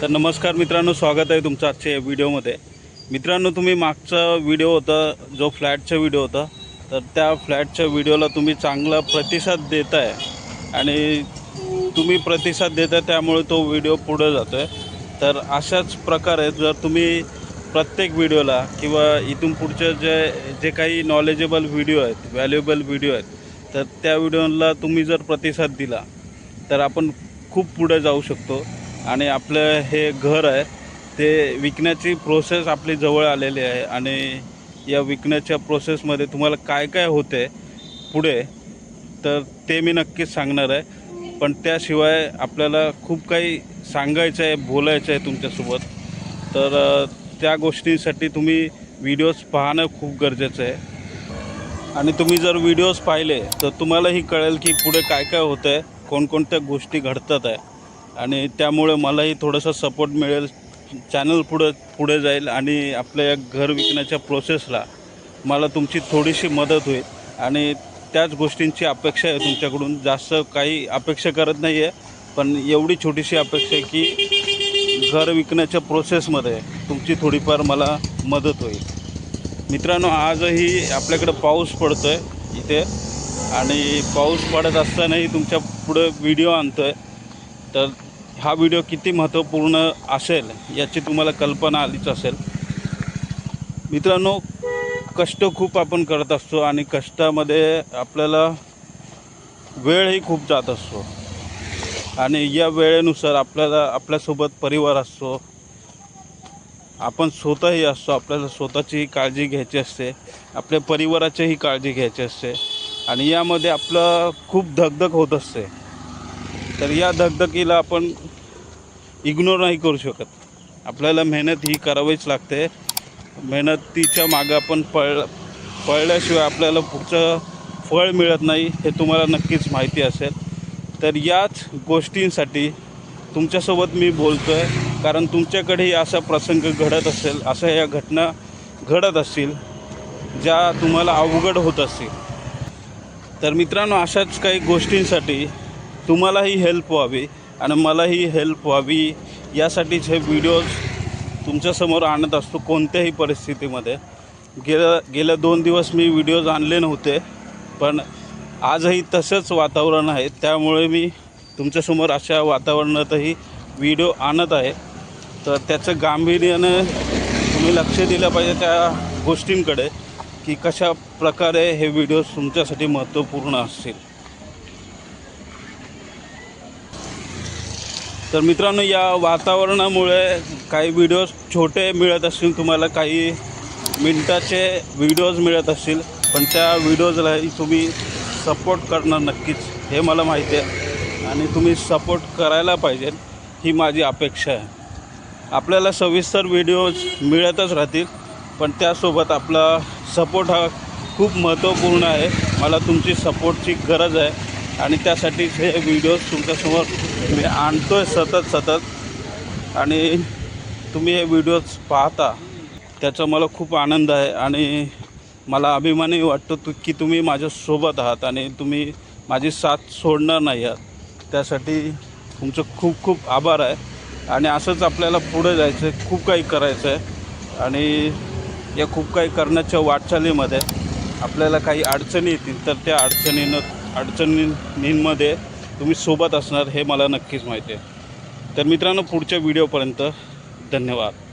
तर नमस्कार मित्रांनो स्वागत आहे तुमचं आजच्या या व्हिडिओमध्ये. मित्रांनो तुम्ही मागचा व्हिडिओ होता जो फ्लॅटचा व्हिडिओ होता तर त्या फ्लॅटच्या व्हिडिओला तुम्ही चांगला प्रतिसाद देत आहे आणि तुम्ही प्रतिसाद देताय त्यामुळे तो व्हिडिओ पुढे जातो आहे तर अशाच प्रकारे जर तुम्ही प्रत्येक व्हिडिओला किंवा इथून पुढचे जे जे काही नॉलेजेबल व्हिडिओ आहेत व्हॅल्युएबल व्हिडिओ आहेत तर त्या व्हिडिओला तुम्ही जर प्रतिसाद दिला तर आपण खूप पुढे जाऊ शकतो. आणि आपलं हे घर आहे ते विकण्याची प्रोसेस आपली जवळ आलेली आहे. आणि या विकण्याच्या प्रोसेसमध्ये तुम्हाला काय काय होते पुढे तर ते मी नक्कीच सांगणार आहे. पण त्याशिवाय आपल्याला खूप काही सांगायचं आहे बोलायचं आहे तुमच्यासोबत. तर त्या गोष्टींसाठी तुम्ही व्हिडिओज पाहणं खूप गरजेचं आहे. आणि तुम्ही जर व्हिडिओज पाहिले तर तुम्हालाही कळेल की पुढे काय काय होतं आहे कोणकोणत्या गोष्टी घडतात आहे. आणि त्यामुळे मलाही थोडंसं सपोर्ट मिळेल. चॅनल पुढं पुढे जाईल आणि आपल्या या घर विकण्याच्या प्रोसेसला मला तुमची थोडीशी मदत होईल. आणि त्याच गोष्टींची अपेक्षा आहे तुमच्याकडून. जास्त काही अपेक्षा करत नाही आहे पण एवढी छोटीशी अपेक्षा आहे की घर विकण्याच्या प्रोसेसमध्ये तुमची थोडीफार मला मदत होईल. मित्रांनो आजही आपल्याकडं पाऊस पडतो आहे इथे. आणि पाऊस पडत असतानाही तुमच्या पुढं व्हिडिओ आणतो आहे तर हा व्हिडिओ किती महत्त्वपूर्ण असेल याची तुम्हाला कल्पना आलीच असेल. मित्रांनो कष्ट खूप आपण करत असतो आणि कष्टामध्ये आपल्याला वेळही खूप जात असतो. आणि या वेळेनुसार आपल्याला आपल्यासोबत परिवार असतो. आपण स्वतःही असतो आपल्याला स्वतःचीही काळजी घ्यायची असते आपल्या परिवाराचीही काळजी घ्यायची असते. आणि यामध्ये आपलं खूप धगधग होत असते. तर या धगधगीला आपण इग्नोर नाही करू शकत. आपल्याला मेहनत ही करावीच लागते. मेहनतीच्या मागं आपण पळ पळल्याशिवाय आपल्याला पुढचं फळ मिळत नाही हे तुम्हाला नक्कीच माहिती असेल. तर याच गोष्टींसाठी तुमच्यासोबत मी बोलतो आहे कारण तुमच्याकडेही असा प्रसंग घडत असेल अशा या घटना घडत असतील ज्या तुम्हाला अवघड होत असतील. तर मित्रांनो अशाच काही गोष्टींसाठी तुम्हालाही हेल्प व्हावी आणि मलाही हेल्प व्हावी यासाठीच हे व्हिडिओज तुमच्यासमोर आणत असतो कोणत्याही परिस्थितीमध्ये. गेल्या गेल्या दोन दिवस मी व्हिडिओज आणले नव्हते पण आजही तसंच वातावरण आहे. त्यामुळे मी तुमच्यासमोर अशा वातावरणातही व्हिडिओ आणत आहे. तर त्याचं गांभीर्यानं तुम्ही लक्ष दिलं पाहिजे त्या गोष्टींकडे की कशा प्रकारे हे व्हिडिओज तुमच्यासाठी महत्त्वपूर्ण असतील. तर मित्रांनो या वातावरणामुळे काही व्हिडिओज छोटे मिळत असतील तुम्हाला काही मिनटाचे व्हिडिओज मिळत असतील पण त्या व्हिडिओजलाही तुम्ही सपोर्ट करणार नक्कीच हे मला माहिती आहे. आणि तुम्ही सपोर्ट करायला पाहिजे ही माझी अपेक्षा आहे. आपल्याला सविस्तर व्हिडिओज मिळतच राहतील पण त्यासोबत आपला सपोर्ट हा खूप महत्त्वपूर्ण आहे. मला तुमची सपोर्टची गरज आहे. आणि त्यासाठीच हे व्हिडिओज तुमच्यासमोर मी आणतो आहे सतत सतत. आणि तुम्ही हे व्हिडिओज पाहता त्याचा मला खूप आनंद आहे. आणि मला अभिमानही वाटतो तु की तुम्ही माझ्यासोबत आहात आणि तुम्ही माझी साथ सोडणार नाही आहात. त्यासाठी तुमचं खूप खूप आभार आहे. आणि असंच आपल्याला पुढे जायचं आहे खूप काही करायचं आहे आणि या खूप काही करण्याच्या वाटचालीमध्ये आपल्याला काही अडचणी येतील तर त्या अडचणीनं अडचणींमध्ये तुम्ही सोबत असणार हे मला नक्कीच माहिती आहे. तर मित्रांनो पुढच्या व्हिडिओपर्यंत धन्यवाद.